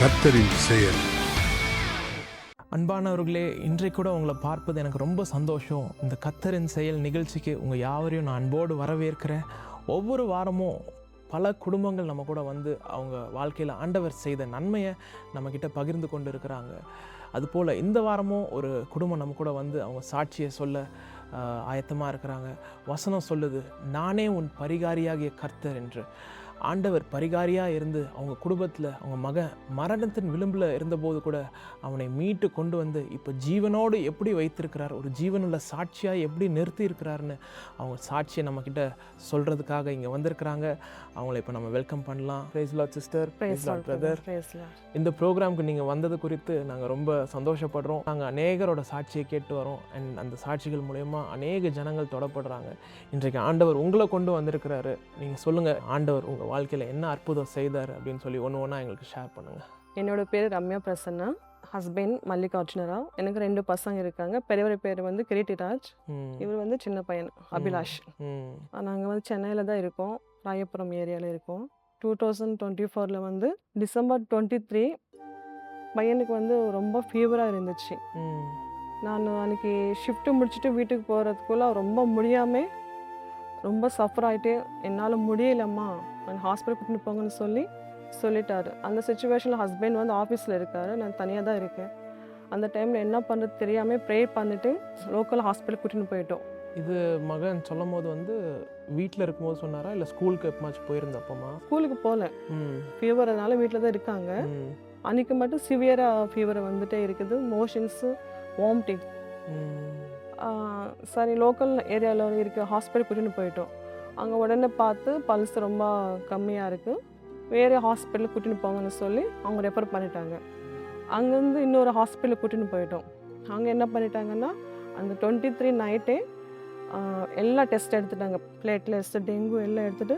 கர்த்தரின் செயல். அன்பானவர்களே இன்றைக்கு கூட உங்களை பார்ப்பது எனக்கு ரொம்ப சந்தோஷம். இந்த கத்தரின் செயல் நிகழ்ச்சிக்கு உங்கள் யாவரையும் நான் அன்போடு வரவேற்கிறேன். ஒவ்வொரு வாரமும் பல குடும்பங்கள் நம்ம கூட வந்து அவங்க வாழ்க்கையில் ஆண்டவர் செய்த நன்மையை நம்மக்கிட்ட பகிர்ந்து கொண்டு இருக்கிறாங்க அதுபோல் இந்த வாரமும் ஒரு குடும்பம் நம்ம கூட வந்து அவங்க சாட்சியை சொல்ல ஆயத்தமாக இருக்கிறாங்க. வசனம் சொல்லுது நானே உன் பரிகாரியாகிய கர்த்தர் என்று. ஆண்டவர் பரிகாரியாக இருந்து அவங்க குடும்பத்தில் அவங்க மகன் மரணத்தின் விளிம்பில் இருந்தபோது கூட அவனை மீட்டு கொண்டு வந்து இப்போ ஜீவனோடு எப்படி வைத்திருக்கிறார் ஒரு ஜீவனுள்ள சாட்சியாக எப்படி நிறுத்தி இருக்கிறாருன்னு அவங்க சாட்சியை நம்மக்கிட்ட சொல்கிறதுக்காக இங்கே வந்திருக்கிறாங்க. அவங்கள இப்போ நம்ம வெல்கம் பண்ணலாம். Praise Lord sister praise Lord brother இந்த ப்ரோக்ராம்க்கு நீங்கள் வந்தது குறித்து நாங்கள் ரொம்ப சந்தோஷப்படுறோம். நாங்கள் அநேகரோட சாட்சியை கேட்டு வரோம். அண்ட் அந்த சாட்சிகள் மூலயமா அநேக ஜனங்கள் தொடப்படுறாங்க. இன்றைக்கு ஆண்டவர் உங்களை கொண்டு வந்திருக்கிறாரு. நீங்கள் சொல்லுங்கள் ஆண்டவர் உங்கள் வாழ்க்கையில் என்ன அற்புதம் செய்தார் அப்படின்னு சொல்லி ஒன்று ஒன்றா எங்களுக்கு ஷேர் பண்ணுங்கள் என்னோட பேர் ரம்யா பிரசன்னா. ஹஸ்பண்ட் மல்லிகார்ஜுன ராவ் எனக்கு ரெண்டு பசங்க இருக்காங்க. பெரியவர் பேர் வந்து கிரீட்டிராஜ். இவர் வந்து சின்ன பையன் அபிலாஷ். நாங்கள் வந்து சென்னையில் தான் இருக்கோம். ராயபுரம் ஏரியாவில் இருக்கோம். டூ தௌசண்ட் டுவெண்ட்டி ஃபோரில் வந்து டிசம்பர் டுவெண்ட்டி த்ரீ பையனுக்கு வந்து ரொம்ப ஃபீவராக இருந்துச்சு. நான் அன்றைக்கி ஷிஃப்ட்டு முடிச்சுட்டு வீட்டுக்கு போகிறதுக்குள்ளே ரொம்ப முடியாமல் ரொம்ப சஃபர் ஆகிட்டு என்னால் முடியலம்மா. நான் ஹாஸ்பிட்டல் கூட்டிட்டு போங்கன்னு சொல்லி சொல்லிட்டாரு. அந்த சுச்சுவேஷனில் ஹஸ்பண்ட் வந்து ஆஃபீஸில் இருக்காரு. நான் தனியாக தான் இருக்கேன். அந்த டைமில் என்ன பண்ணுறது தெரியாமல் ப்ரே பண்ணிவிட்டு லோக்கல் ஹாஸ்பிட்டல் கூட்டின்னு போயிட்டோம். இது மகன் சொல்லும் போது வந்து வீட்டில் இருக்கும்போது சொன்னாரா? இல்லை ஸ்கூலுக்கு எப்பமாச்சும் போயிருந்தப்பமா? ஸ்கூலுக்கு போகல ஃபீவர்னால வீட்டில் தான் இருக்காங்க. அன்றைக்கி மட்டும் சிவியராக ஃபீவர் வந்துட்டே இருக்குது. மோஷன்ஸு வாமிட்டிங் சரி லோக்கல் ஏரியாவில் இருக்க ஹாஸ்பிட்டல் கூட்டின்னு போயிட்டோம். அங்கே உடனே பார்த்து பல்ஸ் ரொம்ப கம்மியாக இருக்குது வேறு ஹாஸ்பிட்டலுக்கு கூட்டின்னு போங்கன்னு சொல்லி அவங்க ரெஃபர் பண்ணிட்டாங்க. அங்கேருந்து இன்னொரு ஹாஸ்பிட்டலுக்கு கூட்டின்னு போயிட்டோம். அங்கே என்ன பண்ணிட்டாங்கன்னா அந்த டுவெண்ட்டி த்ரீ நைட்டே எல்லா டெஸ்ட் எடுத்துட்டாங்க. பிளேட்லெஸ் டெங்கு எல்லாம் எடுத்துகிட்டு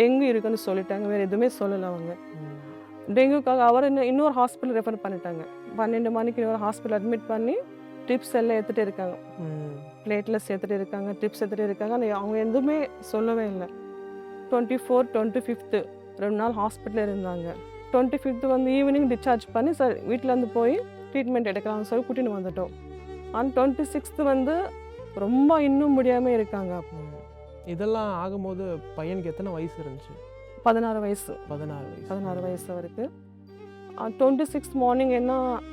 டெங்கு இருக்குன்னு சொல்லிட்டாங்க. வேறு எதுவுமே சொல்லலை அவங்க. டெங்குக்காக அவர் இன்னும் இன்னொரு ஹாஸ்பிட்டல் ரெஃபர் பண்ணிட்டாங்க. பன்னெண்டு மணிக்கு இன்னொரு ஹாஸ்பிட்டல் அட்மிட் பண்ணி ட்ரிப்ஸ் எல்லாம் எடுத்துகிட்டு இருக்காங்க. பிளேட்லெஸ் எடுத்துகிட்டு இருக்காங்க டிப்ஸ் எடுத்துகிட்டு இருக்காங்க. ஆனால் அவங்க எதுவுமே சொல்லவே இல்லை. டுவெண்ட்டி ஃபோர் டுவெண்ட்டி ஃபிஃப்த்து ரெண்டு நாள் ஹாஸ்பிட்டலில் இருந்தாங்க. டுவெண்ட்டி ஃபிஃப்த்து வந்து ஈவினிங் டிஸ்சார்ஜ் பண்ணி சார் வீட்டிலேருந்து போய் ட்ரீட்மெண்ட் எடுக்கலாம்னு சொல்லி கூட்டின்னு வந்துட்டோம். ஆனால் டுவெண்ட்டி சிக்ஸ்த்து வந்து ரொம்ப இன்னும் முடியாமல் இருக்காங்க. ம். இதெல்லாம் ஆகும்போது பையனுக்கு எத்தனை வயசு இருந்துச்சு? பதினாறு வயசு. பதினாறு வயசு. பதினாறு வயசு வரைக்கும். டுவெண்ட்டி சிக்ஸ் மார்னிங் என்ன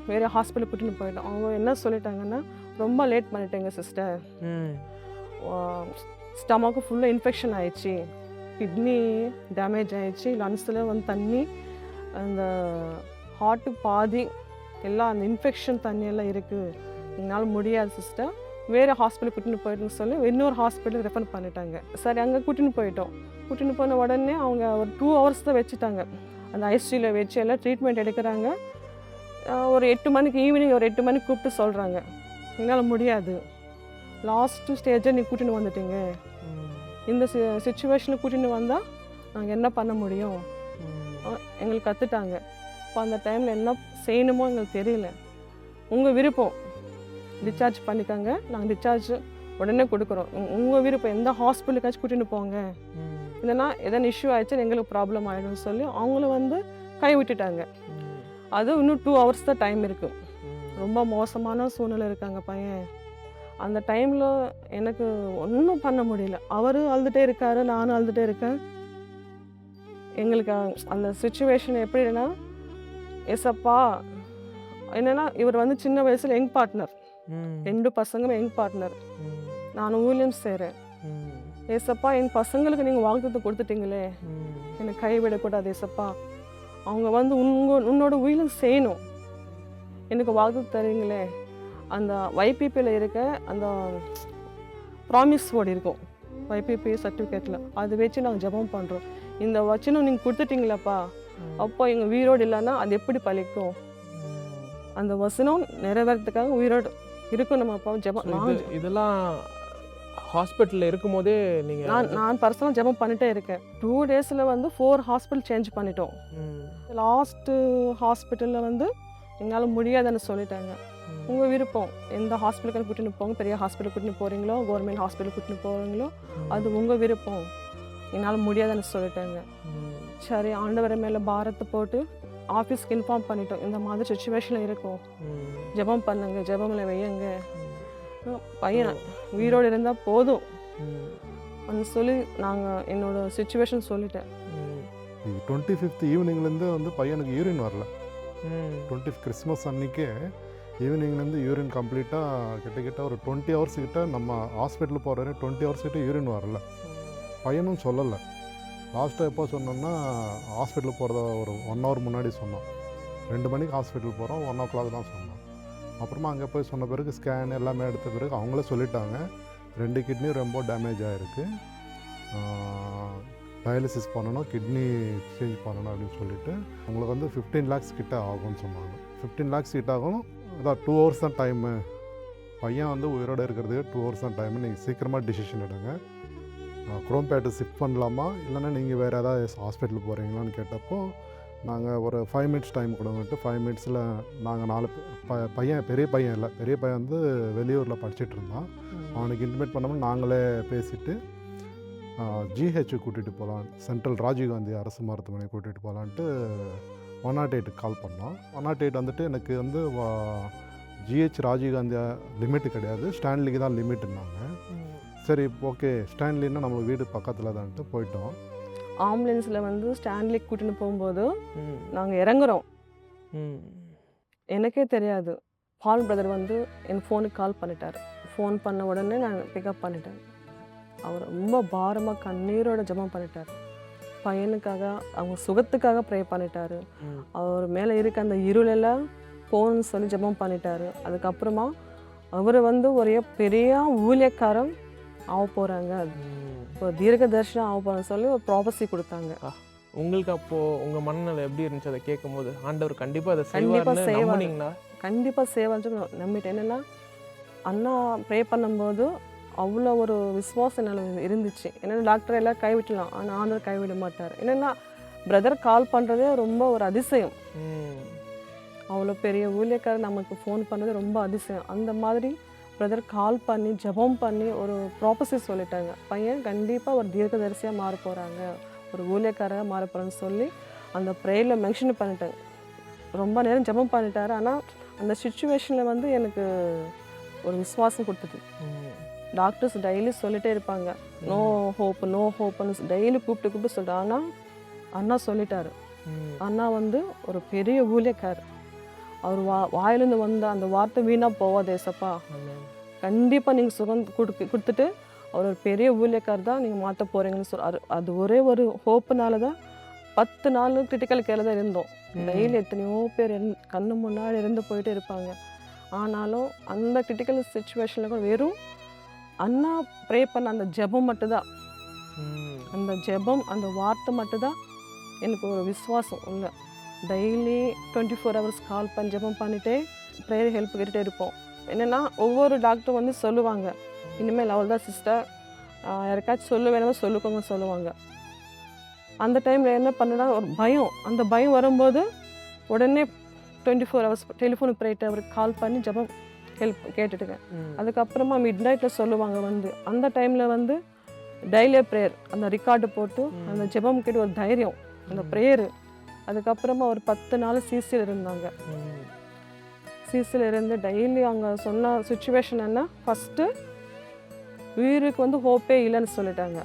வேறு ஹாஸ்பிட்டல் கூட்டின்னு போயிட்டோம். அவங்க என்ன சொல்லிட்டாங்கன்னா ரொம்ப லேட் பண்ணிட்டேங்க சிஸ்டர் ஸ்டமக்கு ஃபுல்லாக இன்ஃபெக்ஷன் ஆயிடுச்சு. கிட்னி டேமேஜ் ஆயிடுச்சு. லங்ஸில் வந்து தண்ணி அந்த ஹார்ட்டு பாதி எல்லாம் அந்த இன்ஃபெக்ஷன் தண்ணியெல்லாம் இருக்குது என்னால் முடியாது சிஸ்டர் வேறு ஹாஸ்பிட்டல் கூட்டின்னு போயிட்டுன்னு சொல்லி இன்னொரு ஹாஸ்பிட்டல் ரெஃபர் பண்ணிட்டாங்க. சரி அங்கே கூட்டின்னு போயிட்டோம். கூட்டின்னு போன உடனே அவங்க ஒரு டூ ஹவர்ஸ் தான் வச்சுட்டாங்க. அந்த ஐசியூவில் வச்சு எல்லாம் ட்ரீட்மெண்ட் எடுக்கிறாங்க. ஒரு எட்டு மணிக்கு ஈவினிங் ஒரு எட்டு மணிக்கு கூப்பிட்டு சொல்கிறாங்க என்னால் முடியாது. லாஸ்ட்டு ஸ்டேஜை நீ கூட்டின்னு வந்துட்டீங்க. இந்த சுச்சுவேஷனில் கூட்டின்னு வந்தால் நாங்கள் என்ன பண்ண முடியும்? எங்களுக்கு கற்றுட்டாங்க இப்போ அந்த டைமில் என்ன செய்யணுமோ எங்களுக்கு தெரியல. உங்கள் விருப்பம். டிஸ்சார்ஜ் பண்ணிக்கோங்க. நாங்கள் டிஸ்சார்ஜ் உடனே கொடுக்குறோம். உங்கள் விருப்பம் எந்த ஹாஸ்பிட்டலுக்காச்சும் கூட்டின்னு போங்க. இல்லைன்னா எதனா இஷ்யூ ஆயிடுச்சு எங்களுக்கு ப்ராப்ளம் ஆகிடும்னு சொல்லி அவங்களும் வந்து கை விட்டுட்டாங்க. அது இன்னும் டூ ஹவர்ஸ் தான் டைம் இருக்குது ரொம்ப மோசமான சூழ்நிலை இருக்காங்க பையன். அந்த டைமில் எனக்கு ஒன்றும் பண்ண முடியல. அவர் அழுதுகிட்டே இருக்காரு நானும் அழுதுகிட்டே இருக்கேன். எங்களுக்கு அந்த சுச்சுவேஷன் எப்படின்னா எஸ்அப்பா என்னென்னா இவர் வந்து சின்ன வயசில் யங் பார்ட்னர் ரெண்டு பசங்களும் யங் பார்ட்னர் நான் ஊழியம் செய்கிறேன் ஏசப்பா என் பசங்களுக்கு நீங்கள் வாக்குத்தத்தை கொடுத்துட்டீங்களே. என்னை கைவிடக்கூடாது ஏசப்பா. அவங்க வந்து உங்க உன்னோட உயிலும் செய்யணும். எனக்கு வாழ்த்து தரீங்களே. அந்த வைபிபியில் இருக்க அந்த ப்ராமிஸ் வேர்டு இருக்கும். வைபிபி சர்டிஃபிகேட்டில் அது வச்சு நாங்கள் ஜெபம் பண்ணுறோம் இந்த வச்சனம் நீங்கள் கொடுத்துட்டீங்களாப்பா? அப்போ எங்கள் உயிரோடு இல்லைன்னா அது எப்படி பழிக்கும் அந்த வசனம் நிறைவேறதுக்காக உயிரோடு இருக்கும் நம்ம அப்பா. ஜெபம் இதெல்லாம் ஹாஸ்பிட்டலில் இருக்கும்போதே நீங்கள் நான் நான் பர்சனலாக ஜெபம் பண்ணிட்டே இருக்கேன். டூ டேஸில் வந்து ஃபோர் ஹாஸ்பிட்டல் சேஞ்ச் பண்ணிட்டோம். லாஸ்ட்டு ஹாஸ்பிட்டலில் வந்து என்னால் முடியாதுன்னு சொல்லிட்டாங்க. உங்கள் விருப்பம் எந்த ஹாஸ்பிட்டலுக்கு கூட்டின்னு போங்க பெரிய ஹாஸ்பிட்டல் கூட்டின்னு போகிறீங்களோ கவர்மெண்ட் ஹாஸ்பிட்டல் கூட்டின்னு போகிறீங்களோ அது உங்கள் விருப்பம். என்னால் முடியாதுன்னு சொல்லிட்டாங்க. சரி ஆண்டவரை மேலே பாரத்தை போட்டு ஆஃபீஸ்க்கு இன்ஃபார்ம் பண்ணிட்டோம். இந்த மாதிரி சுச்சுவேஷனில் இருக்கும். ஜெபம் பண்ணுங்க ஜெபமில் வையுங்க. பையன் உயிரோடு இருந்தால் போதும். அப்படின்னு சொல்லி நாங்கள் என்னோட சுச்சுவேஷன் சொல்லிட்டேன். டுவெண்ட்டி ஃபிஃப்த் ஈவினிங்லேருந்து வந்து பையனுக்கு யூரின் வரல. டுவெண்ட்டி கிறிஸ்மஸ் அன்னைக்கே ஈவினிங்லேருந்து யூரின் கம்ப்ளீட்டாக கிட்டத்தட்ட ஒரு டுவெண்ட்டி ஹவர்ஸ் கிட்ட நம்ம ஹாஸ்பிட்டல் போகிற வரையும் டுவெண்ட்டி ஹவர்ஸ் கிட்ட யூரின் வரல. பையனும் சொல்லலை. லாஸ்ட்டாக எப்போ சொன்னோம்னா ஹாஸ்பிட்டல் போகிறத ஒரு ஒன் ஹவர் முன்னாடி சொன்னோம் ரெண்டு மணிக்கு ஹாஸ்பிட்டல் போகிறோம் ஒன் ஓ கிளாக் தான் சொன்னோம் அப்புறமா அங்கே போய் சொன்ன பிறகு ஸ்கேன் எல்லாமே எடுத்த பிறகு அவங்களே சொல்லிட்டாங்க. ரெண்டு கிட்னியும் ரொம்ப டேமேஜ் ஆகிருக்கு டயாலிசிஸ் பண்ணணும் கிட்னி சேஞ்ச் பண்ணணும் அப்படின்னு சொல்லிட்டு உங்களுக்கு வந்து ஃபிஃப்டீன் லேக்ஸ் கிட்ட ஆகும்னு சொன்னாங்க. ஃபிஃப்டீன் லேக்ஸ் கிட்ட ஆகும். அதான் டூ ஹவர்ஸ் தான் டைமு பையன் வந்து உயிரோடு இருக்கிறதுக்கு டூ ஹவர்ஸ் தான் டைமு நீங்கள் சீக்கிரமாக டிசிஷன் எடுங்க. குரோம்பேட்டை ஷிஃப்ட் பண்ணலாமா? இல்லைன்னா நீங்கள் வேறு ஏதாவது ஹாஸ்பிட்டல் போகிறீங்களான்னு கேட்டப்போ நாங்கள் ஒரு ஃபைவ் மினிட்ஸ் டைம் கொடுங்கன்ட்டு ஃபைவ் மினிட்ஸில் நாங்கள் நாலு பே- பையன் பெரிய பையன் இல்லை. பெரிய பையன் வந்து வெளியூரில் படிச்சிட்டு இருந்தான். அவனுக்கு இன்டிமேட் பண்ணாமல் நாங்களே பேசிட்டு ஜிஹெச் கூட்டிகிட்டு போகலாம் சென்ட்ரல் ராஜீவ்காந்தி அரசு மருத்துவமனை கூட்டிகிட்டு போகலான்ட்டு ஒன் நாட் எயிட்டுக்கு கால் பண்ணோம். ஒன் நாட் எயிட் வந்துட்டு எனக்கு வந்து ஜிஹெச் ராஜீவ்காந்தி லிமிட் கிடையாது. ஸ்டான்லிக்கு தான் லிமிட்னாங்க சரி ஓகே ஸ்டான்லின்னா நம்மளுக்கு வீடு பக்கத்தில் தான்ட்டு போயிட்டோம். ஆம்புலன்ஸில் வந்து ஸ்டான்லிக்கு கூட்டின்னு போகும்போது நாங்கள் இறங்குறோம். எனக்கே தெரியாது. பால் பிரதர் வந்து என் ஃபோனுக்கு கால் பண்ணிட்டார். ஃபோன் பண்ண உடனே நான் பிக்கப் பண்ணிட்டேன். அவர் ரொம்ப பாரமாக கண்ணீரோட ஜெபம் பண்ணிட்டார். பையனுக்காக அவங்க சுகத்துக்காக ப்ரே பண்ணிட்டாரு. அவர் மேலே இருக்க அந்த இருளெல்லாம் போகணும்னு சொல்லி ஜெபம் பண்ணிட்டாரு. அதுக்கப்புறமா அவர் வந்து ஒரே பெரிய ஊழியக்காரன் ஆக போகிறாங்க. இப்போ தீர்க்க தரிசனம் ஆக போகிறான்னு சொல்லி ஒரு ப்ராபஸி கொடுத்தாங்க. உங்களுக்கு அப்போ உங்க மனநிலை எப்படி இருந்துச்சு? அதை கேட்கும்போது ஆண்டவர் கண்டிப்பா அதை கண்டிப்பா. நம்புனீங்களா? கண்டிப்பாக சேவன்னு நம்பிட்டேன். என்னென்னா அண்ணா ப்ரே பண்ணும்போது அவ்வளோ ஒரு விசுவாசம் என்னால் இருந்துச்சு. என்னென்னா டாக்டர் எல்லாம் கைவிட்டலாம் ஆனால் ஆண்டவர் கைவிட மாட்டார். என்னென்னா பிரதர் கால் பண்ணுறதே ரொம்ப ஒரு அதிசயம். அவ்வளோ பெரிய ஊழியக்காரர் நமக்கு ஃபோன் பண்ணது ரொம்ப அதிசயம். அந்த மாதிரி பிரதர் கால் பண்ணி ஜெபம் பண்ணி ஒரு ப்ராப்பர்சி சொல்லிட்டாங்க. பையன் கண்டிப்பாக ஒரு தீர்க்கதரிசியாக மாற போகிறாங்க ஒரு ஊழியக்காரராக மாற போகிறான்னு சொல்லி அந்த ப்ரேயரில் மென்ஷன் பண்ணிட்டாங்க ரொம்ப நேரம் ஜெபம் பண்ணிட்டாரு. ஆனால் அந்த சுச்சுவேஷனில் வந்து எனக்கு ஒரு விசுவாசம் கொடுத்தது. டாக்டர்ஸ் டெய்லி சொல்லிட்டே இருப்பாங்க. நோ ஹோப் நோ ஹோப்னு டெய்லி கூப்பிட்டு கூப்பிட்டு சொல்லிட்டு ஆனால் அண்ணா சொல்லிட்டாரு. அண்ணா வந்து ஒரு பெரிய ஊழியக்கார் அவர் வா வாயிலிருந்து வந்த அந்த வார்த்தை வீணாக போவாது ஏசப்பா. கண்டிப்பாக நீங்கள் சுகம் கொடுக்கு கொடுத்துட்டு அவர் ஒரு பெரிய ஊழியக்கார் தான் நீங்கள் மாற்ற போகிறீங்கன்னு சொல் அது ஒரே ஒரு ஹோப்புனால தான் பத்து நாள் கிரிட்டிக்கல் கேரில் தான் இருந்தோம். டெய்லி எத்தனையோ பேர் கண்ணு முன்னாடி இறந்து போயிட்டே இருப்பாங்க. ஆனாலும் அந்த கிரிட்டிக்கல் சுச்சுவேஷனில் கூட வெறும் அண்ணா ப்ரே பண்ண அந்த ஜெபம் மட்டும்தான். அந்த ஜெபம் அந்த வார்த்தை மட்டும்தான் எனக்கு ஒரு விசுவாசம் உள்ள. Daily twenty four hours call பண்ணி ஜெபம் பண்ணிட்டே ப்ரேயர் ஹெல்ப் கேட்டுகிட்டே இருப்போம். என்னென்னா ஒவ்வொரு டாக்டரும் வந்து சொல்லுவாங்க. இனிமேல் அவள் தான் சிஸ்டர் யாருக்காச்சும் சொல்ல வேணுமோ சொல்லுக்கோங்க சொல்லுவாங்க. அந்த டைமில் என்ன பண்ணுனா ஒரு பயம். அந்த பயம் வரும்போது உடனே டுவெண்ட்டி ஃபோர் ஹவர்ஸ் டெலிஃபோனுக்கு போயிட்டு அவருக்கு கால் பண்ணி ஜெபம் ஹெல்ப் கேட்டுட்டுங்க. அதுக்கப்புறமா மிட் நைட்டில் சொல்லுவாங்க வந்து. அந்த டைமில் வந்து டெய்லியே ப்ரேயர் அந்த ரெக்கார்டு போட்டு அந்த ஜெபம் கேட்டு ஒரு தைரியம். அந்த ப்ரேயரு அதுக்கப்புறமா ஒரு பத்து நாள் சிசியில் இருந்தாங்க. சிசியில் இருந்து டெய்லி அவங்க சொன்ன சுச்சுவேஷன் என்ன? ஃபஸ்ட்டு உயிருக்கு வந்து ஹோப்பே இல்லைன்னு சொல்லிட்டாங்க.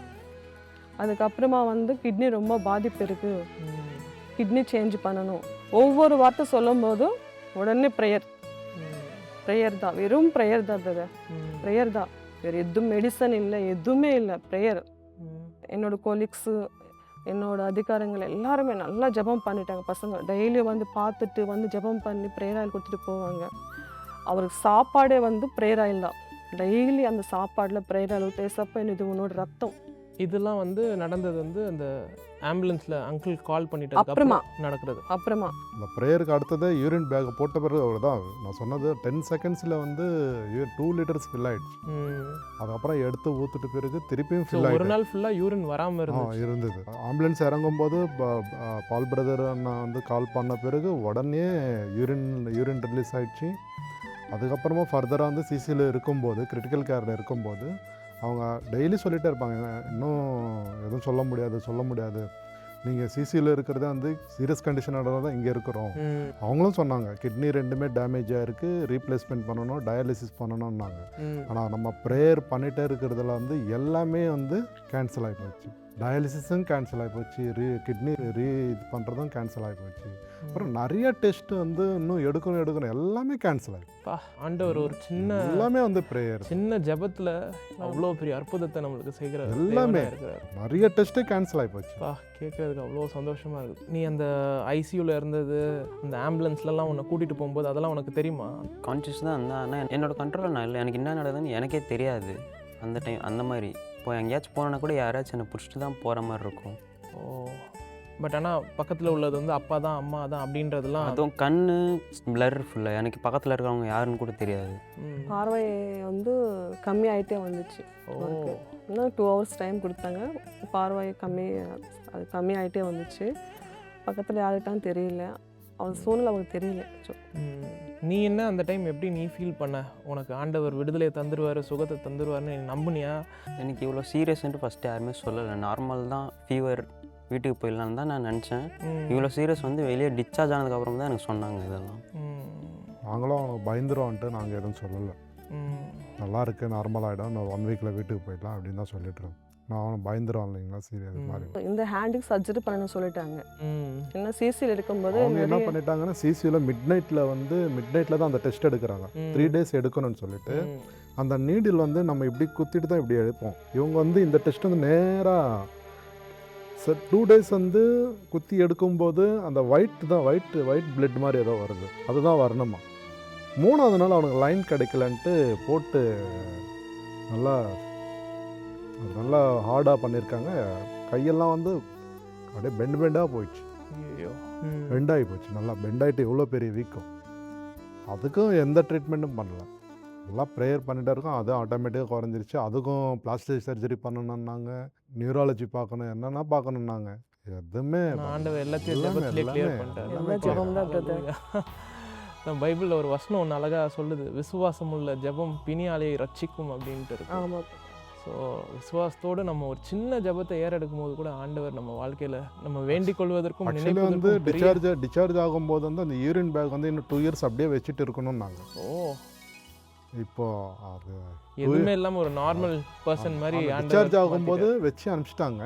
அதுக்கப்புறமா வந்து கிட்னி ரொம்ப பாதிப்பு இருக்குது கிட்னி சேஞ்ச் பண்ணணும். ஒவ்வொரு வார்த்தை சொல்லும் போதும் உடனே ப்ரேயர் ப்ரேயர் தான். வெறும் ப்ரேயர் தான் அது ப்ரேயர் தான். வேறு எதுவும் மெடிசன் இல்லை எதுவுமே இல்லை. ப்ரேயர் என்னோடய என்னோட கொலீக்ஸு என்னோடய அதிகாரங்கள் எல்லாருமே நல்லா ஜெபம் பண்ணிட்டாங்க பசங்க. டெய்லியும் வந்து பார்த்துட்டு வந்து ஜெபம் பண்ணி ப்ரேயர் ஆயில் கொடுத்துட்டு போவாங்க. அவருக்கு சாப்பாடே வந்து ப்ரேயர் ஆயில் தான். டெய்லி அந்த சாப்பாடில் ப்ரேயர் ஆயில் தேசப்ப இது உன்னோட ரத்தம். இதெல்லாம் வந்து நடந்தது வந்து அந்த ஆம்புலன்ஸ்ல அங்கிள் கால் பண்ணிட்டு அப்புறமா. நடக்கிறது. அப்புறமா. இந்த ப்ரேயருக்கு அடுத்தது யூரின் பேக் போட்ட பிறகு அவர் தான். நான் சொன்னது டென் செகண்ட்ஸில் வந்து டூ லிட்டர்ஸ் ஃபில் ஆயிடுச்சு. அதுக்கப்புறம் எடுத்து ஊற்றிட்ட பிறகு திருப்பியும் ஃபில் ஒரு நாள் ஃபுல்லா யூரின் வராம ஆ இருந்துச்சு. இருந்தது. ஆம்புலன்ஸ் இறங்கும்போது ப- ப- பால் பிரதர் அண்ணா வந்து கால் பண்ண பிறகு உடனே யூரின் யூரின் ரிலீஸ் ஆயிடுச்சு. அதுக்கப்புறமா ஃபர்தராக வந்து சிசியில் இருக்கும்போது கிரிட்டிக்கல் கேரில் இருக்கும்போது அவங்க டெய்லி சொல்லிகிட்டே இருப்பாங்க. இன்னும் எதுவும் சொல்ல முடியாது சொல்ல முடியாது. நீங்கள் சிசியில் இருக்கிறது வந்து சீரியஸ் கண்டிஷனோட தான் இங்கே இருக்கிறோம். அவங்களும் சொன்னாங்க கிட்னி ரெண்டுமே டேமேஜ் ஆகிருக்கு ரீப்ளேஸ்மெண்ட் பண்ணணும் டயாலிசிஸ் பண்ணணும்னாங்க. ஆனால் நம்ம ப்ரேயர் பண்ணிகிட்டே இருக்கிறதுல வந்து எல்லாமே வந்து கேன்சல் ஆகி போச்சு டயாலிசிஸும் கேன்சல் ஆகி போச்சு ரீ கிட்னி ரீ இது பண்ணுறதும் கேன்சல் ஆகி போச்சு அப்புறம் நிறைய டெஸ்ட் வந்து இன்னும் எடுக்கணும் எடுக்கணும் எல்லாமே கேன்சல் ஆகி பா ஆண்டவர் ஒரு சின்ன எல்லாமே வந்து ப்ரேயர் சின்ன ஜெபத்துல அவ்வளோ பெரிய அற்புதத்தை நம்மளுக்கு செய்கிற எல்லாமே. நிறைய டெஸ்ட்டு கேன்சல் ஆகி போச்சு பா கேட்கறதுக்கு அவ்வளோ சந்தோஷமா இருக்கு நீ அந்த ஐசியூல இருந்தது அந்த ஆம்புலன்ஸ்லலாம் உன்னை கூட்டிட்டு போகும்போது அதெல்லாம் உனக்கு தெரியுமா? கான்ஷியஸ் தான் இருந்தேன் ஆனால் என்னோட கண்ட்ரோலில் நான் இல்லை. எனக்கு என்ன நடக்குதுன்னு எனக்கே தெரியாது. அந்த டைம் அந்த மாதிரி. இப்போ எங்கேயாச்சும் போனோன்னா கூட யாராச்சும் என்னை பிடிச்சிட்டு தான் போகிற மாதிரி இருக்கும். ஓ பட் ஆனால் பக்கத்தில் உள்ளது வந்து அப்பா தான் அம்மா தான் அப்படின்றதெல்லாம் அதுவும் கண்ணு பிளர் ஃபுல்லாக எனக்கு பக்கத்தில் இருக்கிறவங்க யாருன்னு கூட தெரியாது. பார்வை வந்து கம்மி ஆகிட்டே வந்துச்சு. இன்னும் டூ ஹவர்ஸ் டைம் கொடுத்தாங்க. பார்வை கம்மி அது கம்மி ஆகிட்டே வந்துச்சு. பக்கத்தில் யாருக்கிட்டான்னு தெரியல. அவர் சூழ்நிலை அவருக்கு தெரியல. நீ என்ன அந்த டைம் எப்படி நீ ஃபீல் பண்ண? உனக்கு ஆண்டவர் விடுதலையை தந்துருவாரு சுகத்தை தந்துருவாருன்னு நீ நம்புனியா? எனக்கு இவ்வளோ சீரியஸ்ன்ட்டு ஃபஸ்ட்டு யாருமே சொல்லலை. நார்மல் தான் ஃபீவர் வீட்டுக்கு போயிடலான்னு தான் நான் நினச்சேன். இவ்வளோ சீரியஸ் வந்து வெளியே டிஸ்சார்ஜ் ஆனதுக்கப்புறம் தான் எனக்கு சொன்னாங்க இதெல்லாம். நாங்களும் அவங்க பயந்துருவான்ட்டு நாங்கள் எதுவும் சொல்லலை. நல்லா இருக்கு நார்மல் ஆகிடும் நான் ஒன் வீக்கில் வீட்டுக்கு போயிடலாம் அப்படின்னு தான் சொல்லிட்டு இருக்கோம். நான் அவன் பயந்துருவான் இல்லைங்களா சீரியஸ் ம். மாதிரி இந்த ஹேண்டுக்கு சர்ஜரி பண்ணணும்னு சொல்லிட்டாங்க ம். ஏன்னா சிசியில் இருக்கும்போது அவங்க என்ன பண்ணிட்டாங்கன்னா சிசியில் மிட் நைட்டில் வந்து மிட் நைட்டில் தான் அந்த டெஸ்ட் எடுக்கிறாங்க. த்ரீ டேஸ் எடுக்கணும்னு சொல்லிட்டு. அந்த நீடில் வந்து நம்ம இப்படி குத்திட்டு தான் இப்படி எடுப்போம் இவங்க வந்து இந்த டெஸ்ட் வந்து நேராக சார் டூ டேஸ் வந்து குத்தி எடுக்கும்போது அந்த ஒயிட் தான் ஒயிட் ஒயிட் பிளட் மாதிரி ஏதோ வருது அதுதான் வரணுமா மூணாவது நாள் அவனுக்கு லைன் கிடைக்கலன்ட்டு போட்டு நல்லா அது நல்லா ஹார்டாக பண்ணியிருக்காங்க கையெல்லாம் வந்து அப்படியே பெண்ட் பெண்டாக போயிடுச்சு. ஐயோ ம். பெண்ட் ஆகி போச்சு. நல்லா பெண்ட் ஆகிட்டு எவ்வளோ பெரிய வீக்கம். அதுக்கும் எந்த ட்ரீட்மெண்ட்டும் பண்ணல. எல்லாம் ப்ரேயர் பண்ணிட்டே இருக்கோம். அதுவும் ஆட்டோமேட்டிக்காக குறைஞ்சிருச்சு. அதுக்கும் பிளாஸ்டிக் சர்ஜரி பண்ணணுன்னாங்க நியூராலஜி பார்க்கணும். என்னென்னா பார்க்கணுன்னாங்க எதுவுமே நான் ஆண்டவர் எல்லாத்தையும் பைபிளில் ஒரு வசனம் ஒன்று அழகாக சொல்லுது. விசுவாசம் உள்ள ஜெபம் பிணியாலையை ரட்சிக்கும் அப்படின்ட்டு இருக்கு. ஸோ விசுவாசத்தோடு நம்ம ஒரு சின்ன ஜெபத்தை ஏறெடுக்கும் போது கூட ஆண்டவர் நம்ம வாழ்க்கையில் நம்ம வேண்டிக் கொள்வதற்கும் ஆக்சுவலி வந்து டிஸ்சார்ஜ் டிஸ்சார்ஜ் ஆகும்போது வந்து அந்த யூரின் பேக் வந்து இன்னும் டூ இயர்ஸ் அப்படியே வச்சுட்டு இருக்கணும்னாங்க. ஓ. இப்போ அது எதுவுமே இல்லாமல் ஒரு நார்மல் பர்சன் மாதிரி டிஸ்சார்ஜ் ஆகும்போது வச்சு அனுப்பிச்சிட்டாங்க.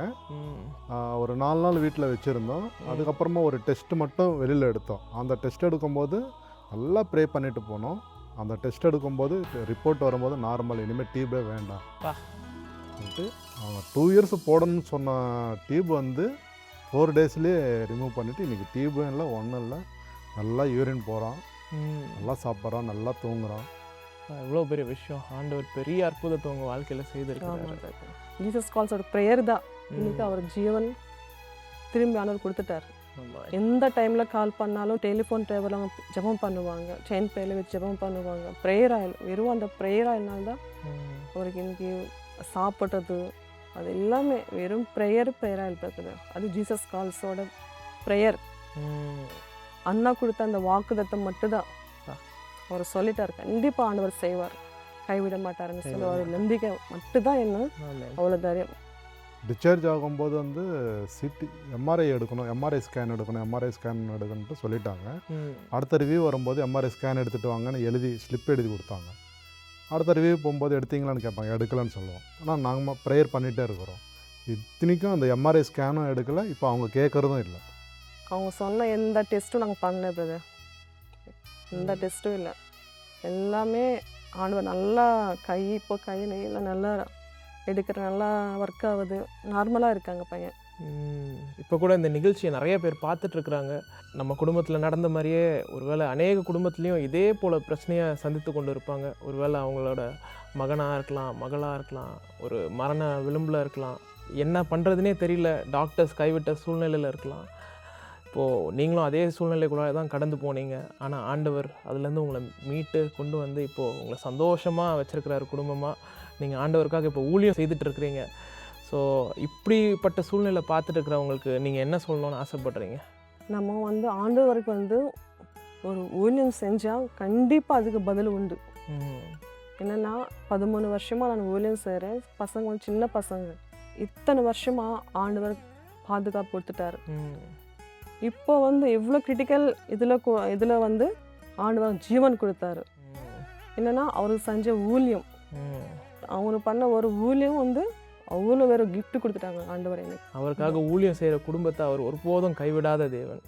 ஒரு நாலு நாள் வீட்டில் வச்சுருந்தோம். அதுக்கப்புறமா ஒரு டெஸ்ட் மட்டும் வெளியில் எடுத்தோம். அந்த டெஸ்ட் எடுக்கும்போது நல்லா ப்ரே பண்ணிட்டு போனோம். அந்த டெஸ்ட் எடுக்கும்போது ரிப்போர்ட் வரும்போது நார்மல் இனிமேல் டியூபே வேண்டாம். பா. சொல்லிட்டு அவங்க டூ இயர்ஸ் போடணும்னு சொன்ன டியூப் வந்து ஃபோர் டேஸ்லேயே ரிமூவ் பண்ணிவிட்டு இன்றைக்கி டியூபும் இல்லை ஒன்றும் இல்லை. நல்லா யூரின் போகிறான். நல்லா சாப்பிட்றான் நல்லா தூங்குறான். எவ்வளோ பெரிய விஷயம். ஆண்டவர் பெரிய அற்புதத்தை உங்கள் வாழ்க்கையில் செய்திருக்காரு ஜீசஸ் கால்ஸோட ப்ரேயர் தான். இன்னைக்கு அவர் ஜீவன் திரும்பி ஆனவர் கொடுத்துட்டார். எந்த டைமில் கால் பண்ணாலும் டெலிஃபோன் டேபிள் அவங்க ஜெபம் பண்ணுவாங்க. செயின் பேரில் வச்சு ஜெபம் பண்ணுவாங்க. ப்ரேயர் ஆயில் வெறும் அந்த ப்ரேயர் ஆயில்னால தான் அவருக்கு இன்னைக்கு சாப்பிட்றது அது எல்லாமே வெறும் ப்ரேயர் ப்ரேயர் ஆயில் இருக்குது அது ஜீசஸ் கால்ஸோட ப்ரேயர் அண்ணா கொடுத்த அந்த வாக்குதத்தம் மட்டும்தான். அவர் சொல்லிட்டார் கண்டிப்பாக ஆண்டவர் செய்வார். கைவிட மாட்டாருன்னு சொல்லி அவர் நம்பிக்கை மட்டும்தான் என்ன? அவ்வளோ தைரியம். டிஸ்சார்ஜ் ஆகும்போது வந்து சிடி எம்ஆர்ஐ எடுக்கணும் எம்ஆர்ஐ ஸ்கேன் எடுக்கணும் எம்ஆர்ஐ ஸ்கேன் எடுக்கணுன்ட்டு சொல்லிட்டாங்க. அடுத்த ரிவ்யூ வரும்போது எம்ஆர்ஐ ஸ்கேன் எடுத்துகிட்டு வாங்கன்னு எழுதி ஸ்லிப் எழுதி கொடுத்தாங்க. அடுத்த ரிவ்யூ போகும்போது எடுத்தீங்களான்னு கேட்பாங்க எடுக்கலன்னு சொல்லுவோம். ஆனால் நாங்கள் ப்ரேயர் பண்ணிகிட்டே இருக்கிறோம். இத்தனைக்கும் அந்த எம்ஆர்ஐ ஸ்கேனும் எடுக்கலை இப்போ அவங்க கேட்குறதும் இல்லை. அவங்க சொன்ன எந்த டெஸ்ட்டும் நாங்கள் பண்ணல பிரதர் எந்த டெஸ்ட்டும் இல்லை. எல்லாமே ஆண்டவர் நல்லா கை இப்போ கை நெய்யெல்லாம் நல்லா எடுக்கிற நல்லா ஒர்க் ஆகுது. நார்மலாக இருக்காங்க பையன். இப்போ கூட இந்த நிகழ்ச்சியை நிறைய பேர் பார்த்துட்ருக்குறாங்க. நம்ம குடும்பத்தில் நடந்த மாதிரியே ஒருவேளை அநேக குடும்பத்துலேயும் இதே போல் பிரச்சனையை சந்தித்து கொண்டு இருப்பாங்க ஒருவேளை அவங்களோட மகனாக இருக்கலாம் மகளாக இருக்கலாம் ஒரு மரண விளிம்பில் இருக்கலாம். என்ன பண்ணுறதுனே தெரியல. டாக்டர்ஸ் கைவிட்ட சூழ்நிலையில் இருக்கலாம். இப்போது நீங்களும் அதே சூழ்நிலைக்குள்ள தான் கடந்து போனீங்க. ஆனால் ஆண்டவர் அதுலேருந்து உங்களை மீட்டு கொண்டு வந்து இப்போது உங்களை சந்தோஷமாக வச்சுருக்கிறாரு குடும்பமாக நீங்கள் ஆண்டவருக்காக இப்போ ஊழியம் செய்துட்டு இருக்கிறீங்க ஸோ இப்படிப்பட்ட சூழ்நிலை பார்த்துட்டு இருக்கிறவங்களுக்கு நீங்கள் என்ன சொல்லணும்னு ஆசைப்படுறீங்க? நம்ம வந்து ஆண்டவருக்கு வந்து ஒரு ஊழியம் செஞ்சால் கண்டிப்பாக அதுக்கு பதில் உண்டு. என்னென்னா பதிமூணு வருஷமாக நான் ஊழியம் செய்கிறேன் பசங்க சின்ன பசங்க. இத்தனை வருஷமாக ஆண்டவர் பாதுகாப்பு கொடுத்துட்டாரு. இப்போ வந்து எவ்வளோ கிரிட்டிக்கல் இதில் இதில் வந்து ஆண்டவர் ஜீவன் கொடுத்தாரு. என்னன்னா அவருக்கு செஞ்ச ஊழியம். அவங்க பண்ண ஒரு ஊழியம் வந்து அவ்வளோ வேற gift கொடுத்துட்டாங்க ஆண்டவர் எனக்கு. அவருக்காக ஊழியம் செய்கிற குடும்பத்தை அவர் ஒருபோதும் கைவிடாத தேவன்.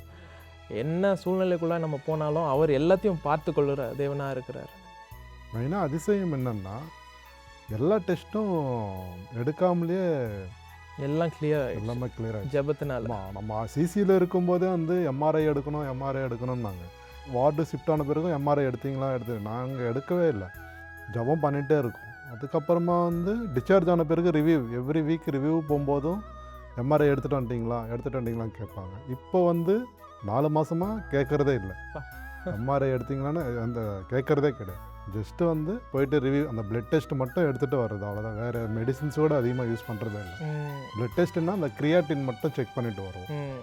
என்ன சூழ்நிலைக்குள்ள நம்ம போனாலும் அவர் எல்லாத்தையும் பார்த்து கொள்ளுற தேவனாக இருக்கிறார். மெயினாக அதிசயம் என்னன்னா எல்லா டெஸ்ட்டும் எடுக்காமலேயே எல்லாம் கிளியர் எல்லாமே கிளியர் ஆகிடுச்சு ஜெபத்தினால. நம்ம சிசியில் இருக்கும்போதே வந்து எம்ஆர்ஐ எடுக்கணும் எம்ஆர்ஐ எடுக்கணும்னாங்க. வார்டு ஷிஃப்ட் ஆன பிறகும் எம்ஆர்ஐ எடுத்தீங்களா எடுத்து நாங்கள் எடுக்கவே இல்லை. ஜபம் பண்ணிகிட்டே இருக்கோம். அதுக்கப்புறமா வந்து டிஸ்சார்ஜ் ஆன பிறகு ரிவ்யூ எவ்ரி வீக் ரிவ்யூ போகும்போதும் எம்ஆர்ஐ எடுத்துகிட்டு வந்துட்டீங்களா எடுத்துகிட்டு வந்துட்டீங்களான்னு கேட்பாங்க இப்போ வந்து நாலு மாதமாக கேட்குறதே இல்லை. எம்ஆர்ஐ எடுத்தீங்களான்னு அந்த கேட்குறதே கிடையாது ஜஸ்ட்டு வந்து போயிட்டு ரிவ்யூ அந்த பிளட் டெஸ்ட் மட்டும் எடுத்துகிட்டு வர்றது அவ்வளோதான் வேறு மெடிசின்ஸோடு அதிகமாக யூஸ் பண்ணுறதே இல்லை. பிளட் டெஸ்ட்னா அந்த கிரியாட்டின் மட்டும் செக் பண்ணிட்டு வருவோம்.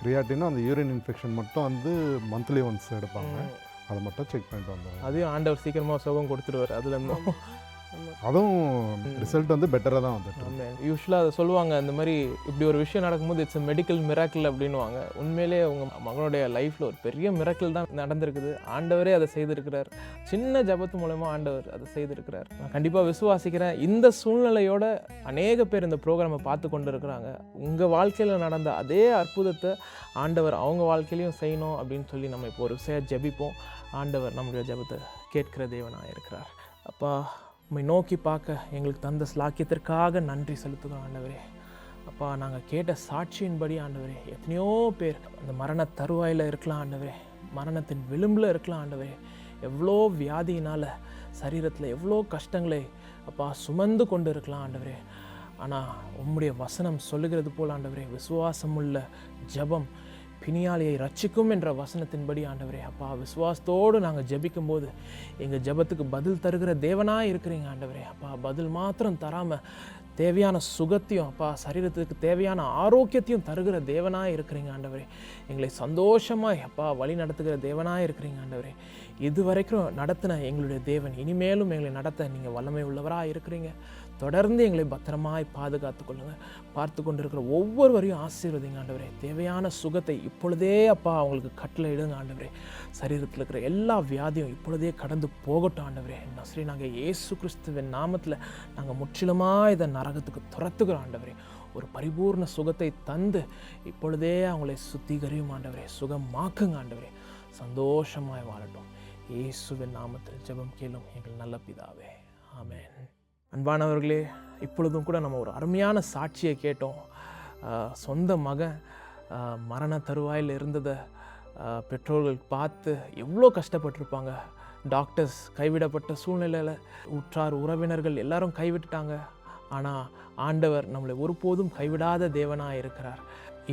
கிரியாட்டினா அந்த யூரின் இன்ஃபெக்ஷன் மட்டும் வந்து மந்த்லி ஒன்ஸ் எடுப்பாங்க. அதை மட்டும் செக் பண்ணிட்டு வந்துடுவாங்க அதையும் ஆண்டவர் சீக்கிரமாக சுகம் கொடுத்துருவார் அதுல. அதுவும் ரிசல்ட் வந்து பெட்டராக தான் வந்துட்டு. யூஸ்வலாக அதை சொல்லுவாங்க இந்த மாதிரி இப்படி ஒரு விஷயம் நடக்கும்போது இட்ஸ் மெடிக்கல் மிராக்கிள் அப்படின்னுவாங்க. உண்மையிலே உங்கள் மகனுடைய லைஃப்பில் ஒரு பெரிய மிராக்கிள் தான் நடந்திருக்குது. ஆண்டவரே அதை செய்திருக்கிறார். சின்ன ஜபத்து மூலமா ஆண்டவர் அதை செய்திருக்கிறார். நான் கண்டிப்பாக விசுவாசிக்கிறேன். இந்த சூழ்நிலையோட அநேக பேர் இந்த ப்ரோக்ராமை பார்த்து கொண்டு இருக்கிறாங்க உங்கள் வாழ்க்கையில் நடந்த அதே அற்புதத்தை ஆண்டவர் அவங்க வாழ்க்கையிலையும் செய்யணும் அப்படின்னு சொல்லி நம்ம இப்போ ஒரு விஷயம் ஜெபிப்போம். ஆண்டவர் நம்முடைய ஜெபத்தை கேட்கிற தேவனாக இருக்கிறார் அப்பா உண்மை நோக்கி பார்க்க எங்களுக்கு தந்த ஸ்லாக்கியத்திற்காக நன்றி செலுத்துகிறோம் ஆண்டவரே. அப்பா நாங்கள் கேட்ட சாட்சியின்படி ஆண்டவரே எத்தனையோ பேர் அந்த மரண தருவாயில் இருக்கலாம் ஆண்டவரே. மரணத்தின் விளிம்பில் இருக்கலாம் ஆண்டவரே. எவ்வளோ வியாதியினால் சரீரத்தில் எவ்வளோ கஷ்டங்களை அப்பா சுமந்து கொண்டு இருக்கலாம் ஆண்டவரே. ஆனால் உம்முடைய வசனம் சொல்லுகிறது போல் ஆண்டவரே விசுவாசமுள்ள ஜெபம் பிணியாலையை ரட்சிக்கும் என்ற வசனத்தின்படி ஆண்டவரே அப்பா விசுவாசத்தோடு நாங்கள் ஜெபிக்கும் போது எங்கள் ஜெபத்துக்கு பதில் தருகிற தேவனாக இருக்கிறீங்க ஆண்டவரே அப்பா. பதில் மாத்திரம் தராமல் தேவையான சுகத்தையும் அப்பா சரீரத்துக்கு தேவையான ஆரோக்கியத்தையும் தருகிற தேவனாக இருக்கிறீங்க ஆண்டவரே. எங்களை சந்தோஷமாக அப்பா வழி நடத்துகிற தேவனாக இருக்கிறீங்க ஆண்டவரே. இது வரைக்கும் நடத்தின எங்களுடைய தேவன் இனிமேலும் எங்களை நடத்த நீங்கள் வல்லமை உள்ளவராக இருக்கிறீங்க. தொடர்ந்து எங்களை பத்திரமாய் பாதுகாத்து கொள்ளுங்கள் பார்த்து கொண்டிருக்கிற ஒவ்வொருவரையும் ஆசீர்வதிங்க ஆண்டவரே. தேவையான சுகத்தை இப்பொழுதே அப்பா அவங்களுக்கு கட்டளை இடுங்க ஆண்டவரே. சரீரத்தில் இருக்கிற எல்லா வியாதியும் இப்பொழுதே கடந்து போகட்டும் ஆண்டவரே. நஸ்ரீ நாங்கள் இயேசு கிறிஸ்துவின் நாமத்தில் நாங்கள் முற்றிலுமாக இதை நரகத்துக்கு துரத்துக்கிறோம் ஆண்டவரே. ஒரு பரிபூர்ண சுகத்தை தந்து இப்பொழுதே அவங்களை சுத்திகரியும் ஆண்டவரே. சுகமாக்குங்க ஆண்டவரே. சந்தோஷமாய் வாழட்டும். இயேசுவின் நாமத்தில் ஜெபம் கேளும் எங்கள் நல்ல பிதாவே. ஆமேன். அன்பானவர்களே இப்பொழுதும் கூட நம்ம ஒரு அருமையான சாட்சியை கேட்டோம். சொந்த மகன் மரண தருவாயில் இருந்ததை பெற்றோர்கள் பார்த்து எவ்வளோ கஷ்டப்பட்டிருப்பாங்க. டாக்டர்ஸ் கைவிடப்பட்ட சூழ்நிலையில் உற்றார் உறவினர்கள் எல்லாரும் கைவிட்டுட்டாங்க. ஆனால் ஆண்டவர் நம்மளை ஒருபோதும் கைவிடாத தேவனாக இருக்கிறார்.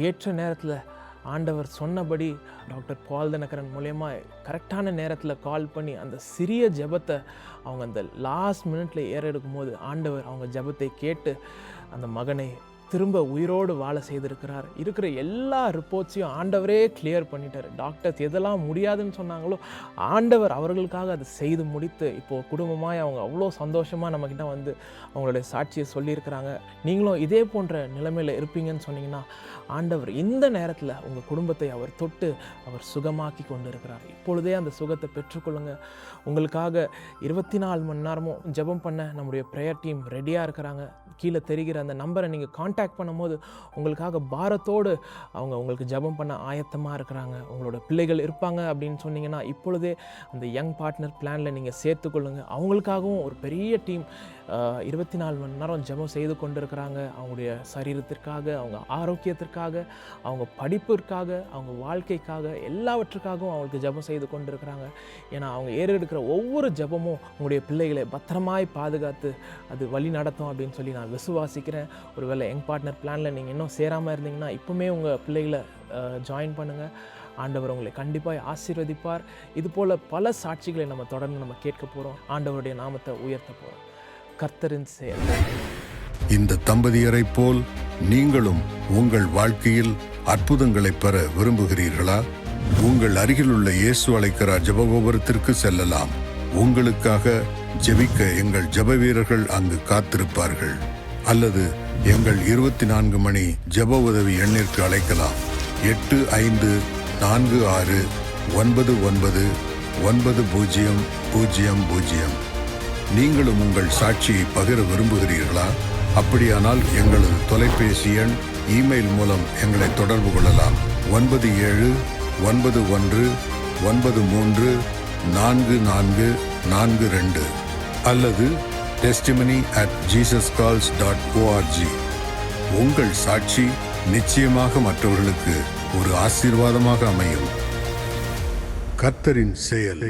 ஏற்ற நேரத்தில் ஆண்டவர் சொன்னபடி டாக்டர் பால் தினகரன் மூலயமா கரெக்டான நேரத்தில் கால் பண்ணி அந்த சிறிய ஜெபத்தை அவங்க அந்த லாஸ்ட் மினிட்ல ஏற போது ஆண்டவர் அவங்க ஜெபத்தை கேட்டு அந்த மகனை திரும்ப உயிரோடு வாழ செய்திருக்கிறார். இருக்கிற எல்லா ரிப்போர்ட்ஸையும் ஆண்டவரே கிளியர் பண்ணிட்டார். டாக்டர்ஸ் எதெல்லாம் முடியாதுன்னு சொன்னாங்களோ ஆண்டவர் அவர்களுக்காக அதை செய்து முடித்து இப்போது குடும்பமாய் அவங்க அவ்வளோ சந்தோஷமாக நம்மக்கிட்ட வந்து அவங்களுடைய சாட்சியை சொல்லியிருக்கிறாங்க. நீங்களும் இதே போன்ற நிலைமையில் இருப்பீங்கன்னு சொன்னீங்கன்னா ஆண்டவர் இந்த நேரத்தில் உங்கள் குடும்பத்தை அவர் தொட்டு அவர் சுகமாக்கி கொண்டு இருக்கிறார் இப்பொழுதே அந்த சுகத்தை பெற்றுக்கொள்ளுங்கள் உங்களுக்காக இருபத்தி நாலு மணி நேரமும் ஜெபம் பண்ண நம்முடைய ப்ரேயர் டீம் ரெடியாக இருக்கிறாங்க. கீழே தெரிகிற அந்த நம்பரை நீங்கள் காண்டாக்ட் பண்ணும்போது உங்களுக்காக பாரத்தோடு அவங்க உங்களுக்கு ஜெபம் பண்ண ஆயத்தமாக இருக்கிறாங்க. உங்களோட பிள்ளைகள் இருப்பாங்க அப்படின்னு சொன்னீங்கன்னா இப்பொழுதே அந்த யங் பார்ட்னர் பிளானில் நீங்கள் சேர்த்துக்கொள்ளுங்கள் அவங்களுக்காகவும் ஒரு பெரிய டீம் இருபத்தி நாலு மணி நேரம் ஜெபம் செய்து கொண்டு இருக்கிறாங்க அவங்களுடைய சரீரத்திற்காக அவங்க ஆரோக்கியத்திற்காக அவங்க படிப்பிற்காக அவங்க வாழ்க்கைக்காக எல்லாவற்றுக்காகவும் அவங்களுக்கு ஜெபம் செய்து கொண்டு இருக்கிறாங்க ஏன்னா அவங்க ஏறெடுக்கிற ஒவ்வொரு ஜெபமும் உங்களுடைய பிள்ளைகளை பத்திரமாய் பாதுகாத்து அது வழி நடத்தும் அப்படின்னு சொல்லி நான் விசுவாசிக்கிறேன். ஒருவேளை எங் பார்ட்னர் பிளானில் நீங்கள் இன்னும் சேராமல் இருந்தீங்கன்னா இப்போவுமே உங்கள் பிள்ளைகளை ஜாயின் பண்ணுங்கள் ஆண்டவர் உங்களை கண்டிப்பாக ஆசீர்வதிப்பார். இது போல் பல சாட்சிகளை நம்ம தொடர்ந்து நம்ம கேட்க போகிறோம் ஆண்டவருடைய நாமத்தை உயர்த்த போகிறோம் கர்த்தரின் செயல். இந்த தம்பதியரைப் போல் நீங்களும் உங்கள் வாழ்க்கையில் அற்புதங்களை பெற விரும்புகிறீர்களா? உங்கள் அருகிலுள்ள இயேசு அழைக்கிறார் ஜபகோபுரத்திற்கு செல்லலாம். உங்களுக்காக ஜெபிக்க எங்கள் ஜெப வீரர்கள் அங்கு காத்திருப்பார்கள். அல்லது எங்கள் இருபத்தி நான்கு மணி ஜெப உதவி எண்ணிற்கு அழைக்கலாம். எட்டு ஐந்து நான்கு ஆறு ஒன்பது ஒன்பது ஒன்பது பூஜ்ஜியம் பூஜ்ஜியம் பூஜ்ஜியம். நீங்களும் உங்கள் சாட்சியை பகிர விரும்புகிறீர்களா? அப்படியானால் எங்களது தொலைபேசி எண் இமெயில் மூலம் எங்களை தொடர்பு கொள்ளலாம். ஒன்பது ஏழு ஒன்பது ஒன்று ஒன்பது மூன்று நான்கு நான்கு நான்கு ரெண்டு. அல்லது testimony at Jesus Calls dot ORG உங்கள் சாட்சி நிச்சயமாக மற்றவர்களுக்கு ஒரு ஆசீர்வாதமாக அமையும். கர்த்தரின் செயல்.